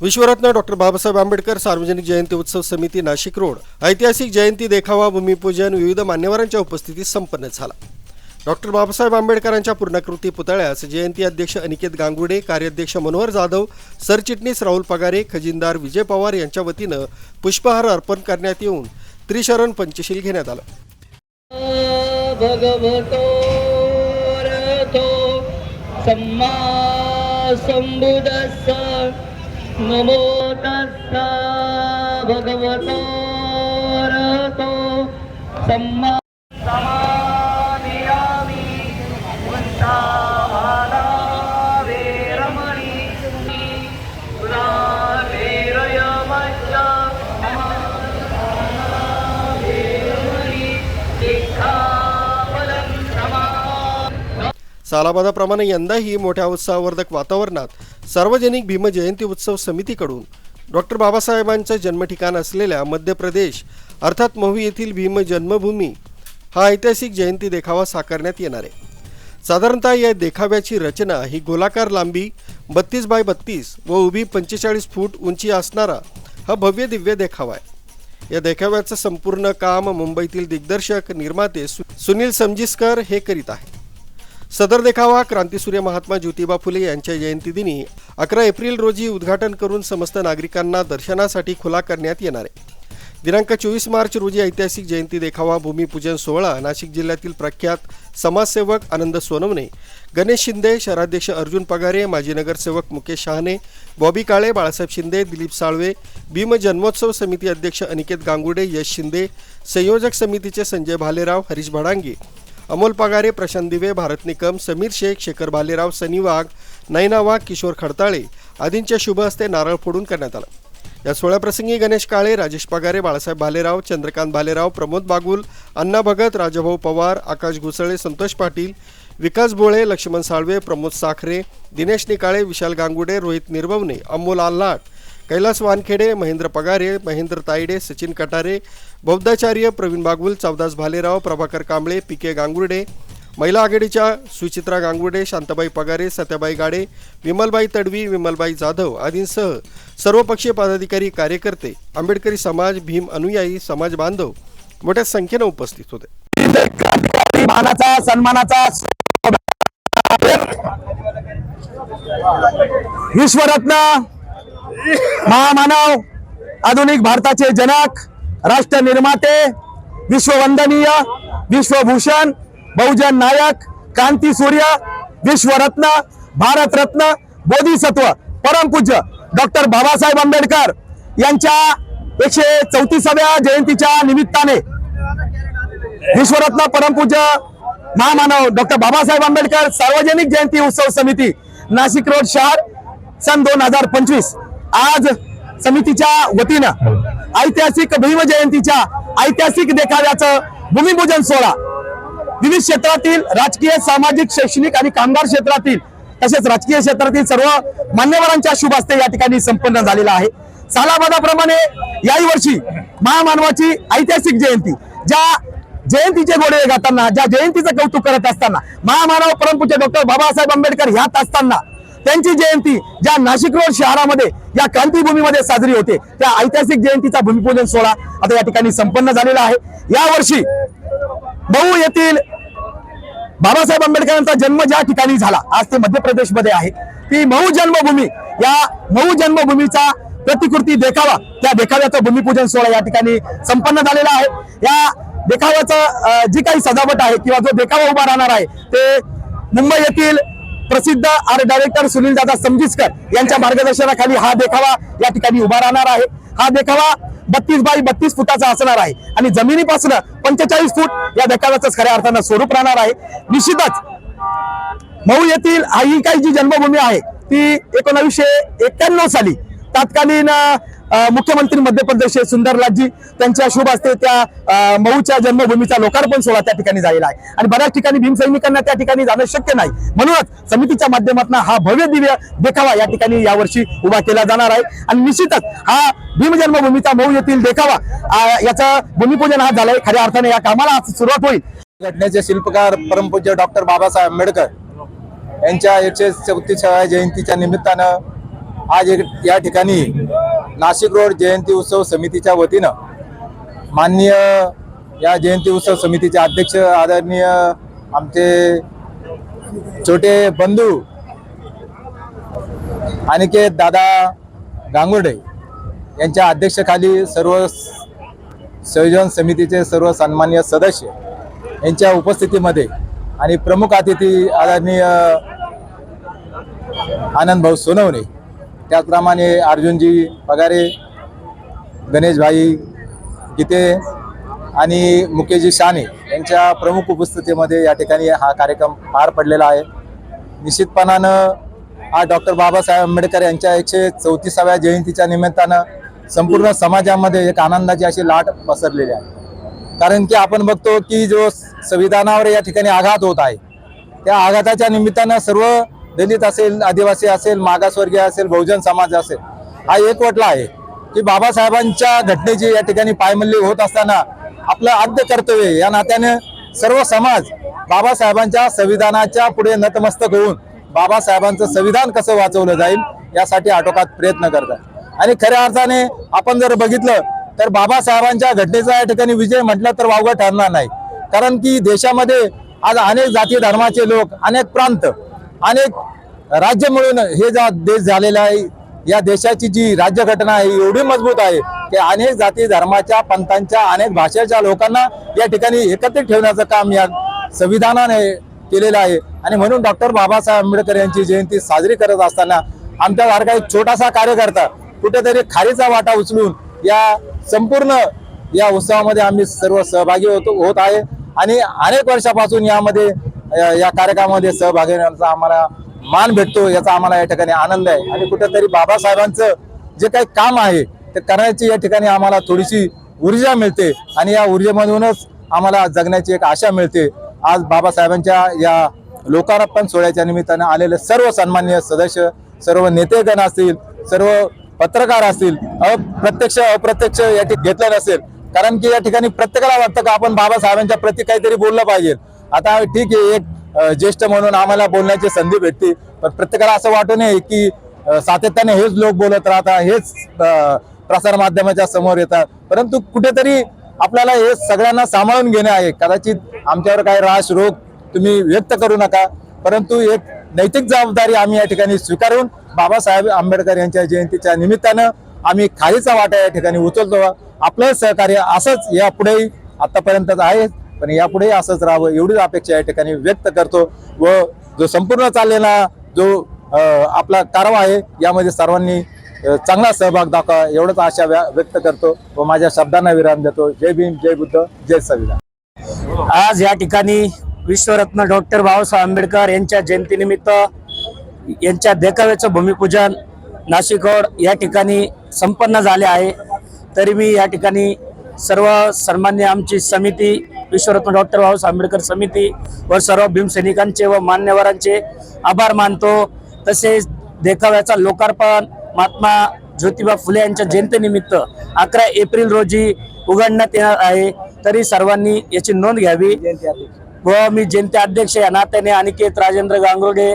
विश्वरत्न doctor Babasaheb Ambedkar सार्वजनिक जयंती उत्सव समिती नाशिक रोड. ऐतिहासिक जयंती देखावा भूमिपूजन विविध मान्यवरांच्या उपस्थितीत संपन्न झाला. डॉक्टर बाबासाहेब आंबेडकरांच्या पूर्णाकृती पुतळ्यास जयंती अध्यक्ष अनिकेत गांगुडे कार्याध्यक्ष मनोहर जाधव सरचिटणीस राहुल पगारे खजिनदार विजय पवार यांच्या वतीनं पुष्पहार अर्पण करण्यात येऊन त्रिशरण पंचशील घेण्यात आलं. भगवतो नमो तस्सा भगवतो रथो सम्मा सालाबादाप्रमाणे यंदाही मोठ्या उत्साहवर्धक वातावरणात सार्वजनिक भीम जयंती उत्सव समितीकडून. डॉक्टर बाबासाहेबांचं जन्मठिकाण असलेल्या मध्य प्रदेश अर्थात महू येथील भीम जन्मभूमी हा ऐतिहासिक जयंती देखावा साकारण्यात येणार आहे. साधारणतः या देखाव्याची रचना ही गोलाकार लांबी बत्तीस बाय बत्तीस व उभी पंचेचाळीस फूट उंची असणारा हा भव्य दिव्य देखावा आहे. या देखाव्याचं संपूर्ण काम मुंबईतील दिग्दर्शक निर्माते सु- सुनील समजिस्कर हे करीत आहेत. सदर देखावा क्रांतीसूर्य महात्मा ज्योतिबा फुले यांच्या जयंतीदिनी अकरा एप्रिल रोजी उद्घाटन करून समस्त नागरिकांना दर्शनासाठी खुला करण्यात येणार आहे. दिनांक चोवीस मार्च रोजी ऐतिहासिक जयंती देखावा भूमिपूजन सोहळा नाशिक जिल्ह्यातील प्रख्यात समाजसेवक आनंद सोनवणे गणेश शिंदे शहराध्यक्ष अर्जुन पगारे माजी नगरसेवक मुकेश शहाणे बॉबी काळे बाळासाहेब शिंदे दिलीप साळवे भीम जन्मोत्सव समिती अध्यक्ष अनिकेत गांगुडे यश शिंदे संयोजक समितीचे संजय भालेराव हरीश भडांगे अमोल पगारे प्रशांत दिवे भारत निकम समीर शेख शेखर भालेराव सनी वाघ नैना वाघ किशोर खडताळे आदींच्या शुभ हस्ते नारळ फोडून करण्यात आला. या सोहळ्याप्रसंगी गणेश काळे राजेश पगारे बाळासाहेब भालेराव चंद्रकांत भालेराव प्रमोद बागुल अण्णा भगत राजभाऊ पवार आकाश घुसळे संतोष पाटील विकास भोळे लक्ष्मण साळवे प्रमोद साखरे दिनेश निकाळे विशाल गांगुडे रोहित निर्भवने अमोल आल्हाट कैलास वानखेडे महेंद्र पगारे महेंद्र तायडे सचिन कटारे बौद्धाचार्य प्रवीण बागुल चौदास भालेराव प्रभाकर कांबळे पी के गांगुर्डे महिला आघाडीच्या सुचित्रा गांगुर्डे शांताबाई पगारे सत्याबाई गाडे विमलबाई तडवी विमलबाई जाधव आदींसह सर्वपक्षीय पदाधिकारी कार्यकर्ते आंबेडकरी समाज भीम अनुयायी समाज बांधव मोठ्या संख्येनं उपस्थित होते. मानाचा सन्मानाचा विश्वरत्न महामानव आधुनिक भारताचे जनक राष्ट्र निर्माते विश्ववंदनीय विश्वभूषण बहुजन नायक क्रांती सूर्य विश्वरत्न भारतरत्न बोधिसत्व परमपूज्य डॉक्टर बाबासाहेब आंबेडकर यांच्या एकशे चौतीसाव्या जयंतीच्या निमित्ताने विश्वरत्न परमपूज्य महामानव डॉक्टर बाबासाहेब आंबेडकर सार्वजनिक जयंती उत्सव समिती नाशिक रोड शहर सन दोन हजार पंचवीस. आज समितीच्या वतीनं ऐतिहासिक भीम जयंतीच्या ऐतिहासिक देखाव्याचं भूमिपूजन सोहळा विविध क्षेत्रातील राजकीय सामाजिक शैक्षणिक आणि कामगार क्षेत्रातील तसेच राजकीय क्षेत्रातील सर्व मान्यवरांच्या शुभ हस्ते या ठिकाणी संपन्न झालेला आहे. सालाबादाप्रमाणे याही वर्षी महामानवाची ऐतिहासिक जयंती ज्या जयंतीचे गोडे गाताना ज्या जयंतीचं कौतुक करत असताना महामानव परमपूज्य डॉक्टर बाबासाहेब आंबेडकर ह्यात असताना त्यांची जयंती ज्या नाशिक रोड शहरामध्ये या क्रांतीभूमीमध्ये साजरी होते. त्या ऐतिहासिक जयंतीचा भूमिपूजन सोहळा आता या ठिकाणी संपन्न झालेला आहे. यावर्षी बहु येथील बाबासाहेब आंबेडकरांचा जन्म ज्या ठिकाणी झाला आज ते मध्य प्रदेशमध्ये आहे. ती महू जन्मभूमी या महू जन्मभूमीचा प्रतिकृती देखावा त्या देखाव्याचा भूमिपूजन सोहळा या ठिकाणी संपन्न झालेला आहे. या देखाव्याचं जी काही सजावट आहे किंवा जो देखावा उभा राहणार आहे ते मुंबई येथील प्रसिद्ध आर्ट डायरेक्टर सुनील दादा समजिस्कर यांच्या मार्गदर्शनाखाली हा देखावा या ठिकाणी उभा राहणार आहे. हा देखावा बत्तीस बाय बत्तीस फुटाचा असणार आहे. आणि जमिनीपासून पंचेचाळीस फूट या देखाव्याचं खऱ्या अर्थानं स्वरूप राहणार आहे. निश्चितच मऊ येथील हा ही काही जी जन्मभूमी आहे. ती एकोणावीसशे एक्क्याण्णव साली तत्कालीन मुख्यमंत्री मध्य प्रदेशचे सुंदरलालजी त्यांच्या शुभ असते त्या मऊच्या जन्मभूमीचा लोकार्पण सोहळा त्या ठिकाणी झालेला आहे. आणि बऱ्याच ठिकाणी भीमसैनिकांना त्या ठिकाणी जाणं शक्य नाही. म्हणूनच समितीच्या माध्यमातून हा भव्य दिव्य देखावा या ठिकाणी यावर्षी उभा केला जाणार आहे. आणि निश्चितच हा भीम जन्मभूमीचा मऊ येथील देखावा याचा भूमिपूजन हा झालाय. खऱ्या अर्थाने या कामाला आज सुरुवात होईल. घटनेचे शिल्पकार परमपूज्य डॉक्टर बाबासाहेब आंबेडकर यांच्या एकशे चौतीसाव्या जयंतीच्या निमित्तानं आज एक या ठिकाणी नाशिक रोड जयंती उत्सव समितीच्या वतीनं माननीय या जयंती उत्सव समितीचे अध्यक्ष आदरणीय आमचे छोटे बंधू अनिकेत दादा गांगुर्डे यांच्या अध्यक्षखाली सर्व संयोजन समितीचे सर्व सन्मान्य सदस्य यांच्या उपस्थितीमध्ये आणि प्रमुख अतिथी आदरणीय आनंद भाऊ सोनवणे त्याचप्रमाणे अर्जुनजी पगारे गणेशभाई गीते आणि मुकेशजी शाने यांच्या प्रमुख उपस्थितीमध्ये या ठिकाणी हा कार्यक्रम पार पडलेला आहे. निश्चितपणानं आज डॉक्टर बाबासाहेब आंबेडकर यांच्या एकशे चौतीसाव्या जयंतीच्या निमित्तानं संपूर्ण समाजामध्ये एक आनंदाची अशी लाट पसरलेली आहे. कारण की आपण बघतो की जो संविधानावर या ठिकाणी आघात होत आहे त्या आघाताच्या निमित्तानं सर्व दलित असेल आदिवासी असेल मागासवर्गीय असेल बहुजन समाज असेल हा एकवटला आहे की बाबासाहेबांच्या घटनेची या ठिकाणी पायमल्ली होत असताना आपलं आद्य कर्तव्य या नात्याने सर्व समाज बाबासाहेबांच्या संविधानाच्या पुढे नतमस्तक होऊन बाबासाहेबांचं संविधान कसं वाचवलं जाईल यासाठी आटोकात प्रयत्न करतात. आणि खऱ्या अर्थाने आपण जर बघितलं तर बाबासाहेबांच्या घटनेचा या ठिकाणी विजय म्हटलं तर वावगं ठरणार नाही. कारण की देशामध्ये आज अनेक जाती धर्माचे लोक अनेक प्रांत अनेक राज्य मिळून हे जा देश झालेला आहे या देशाची जी राज्यघटना आहे एवढी मजबूत आहे की अनेक जाती धर्माच्या पंथांच्या अनेक भाषेच्या लोकांना या ठिकाणी एकत्रित ठेवण्याचं काम या संविधानाने केलेलं आहे. आणि म्हणून डॉक्टर बाबासाहेब आंबेडकर यांची जयंती साजरी करत असताना आमच्यासारखा एक छोटासा कार्यकर्ता कुठेतरी खारीचा वाटा उचलून या संपूर्ण या उत्सवामध्ये आम्ही सर्व सहभागी होतो होत आहे. आणि अनेक वर्षापासून यामध्ये या कार्यक्रमामध्ये सहभागी होण्याचा आम्हाला मान भेटतो याचा आम्हाला या ठिकाणी आनंद आहे. आणि कुठेतरी बाबासाहेबांचं जे काही काम आहे ते करण्याची या ठिकाणी आम्हाला थोडीशी ऊर्जा मिळते. आणि या ऊर्जेमधूनच आम्हाला जगण्याची एक आशा मिळते. आज बाबासाहेबांच्या या लोकार्पण सोहळ्याच्या निमित्तानं आलेले सर्व सन्मान्य सदस्य सर्व नेतेगण असतील सर्व पत्रकार असतील अप्रत्यक्ष अप्रत्यक्ष या ठिकाणी घेतलं नसेल कारण की या ठिकाणी प्रत्येकाला वाटतं का आपण बाबासाहेबांच्या प्रति काहीतरी बोललं पाहिजे. आता ठीक आहे एक ज्येष्ठ म्हणून आम्हाला बोलण्याची संधी भेटते पण प्रत्येकाला असं वाटू नये की सातत्याने हेच लोक बोलत राहतात हेच प्रसारमाध्यमाच्या प्रसार माध्यमाच्या समोर येतात. परंतु कुठेतरी आपल्याला हे सगळ्यांना सांभाळून घेणे आहे. कदाचित आमच्यावर काही राश रोग तुम्ही व्यक्त करू नका. परंतु एक नैतिक जबाबदारी आम्ही या ठिकाणी स्वीकारून बाबासाहेब आंबेडकर यांच्या जयंतीच्या निमित्तानं आम्ही खालीचा वाटा या ठिकाणी उचलतो. आपलं सहकार्य असंच यापुढेही आतापर्यंतच आहे. पण यापुढे असंच राहावं एवढीच अपेक्षा या ठिकाणी व्यक्त करतो व जो संपूर्ण चाललेला जो आपला कारवा आहे यामध्ये सर्वांनी चांगला सहभाग दाखवा एवढंच आशा व्या- व्यक्त करतो व माझ्या शब्दांना विराम देतो. जय भीम जय बुद्ध जय संविधान. आज या ठिकाणी विश्वरत्न डॉक्टर बाबासाहेब आंबेडकर यांच्या जयंतीनिमित्त यांच्या देखाव्याचं भूमिपूजन नाशिक या ठिकाणी संपन्न झाले आहे. तरी मी या ठिकाणी सर्व सन्मान्य आमची समिती विश्वरत्न डॉक्टर बाबासाहेब आंबेडकर समिती व सर्व भीमसैनिकांचे व मान्यवरांचे आभार मानतो. तसेच देखाव्याचा लोकार्पण महात्मा ज्योतिबा फुले यांच्या जयंतीनिमित्त अकरा एप्रिल रोजी उघडण्यात येणार आहे. तरी सर्वांनी याची नोंद घ्यावी. व मी जयंती अध्यक्ष या नात्याने अनिकेत राजेंद्र गांगोडे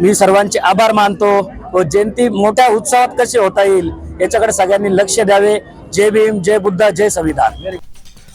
मी सर्वांचे आभार मानतो. व जयंती मोठ्या उत्साहात कशी होता येईल याच्याकडे सगळ्यांनी लक्ष द्यावे. जय भीम जय बुद्ध जय संविधान.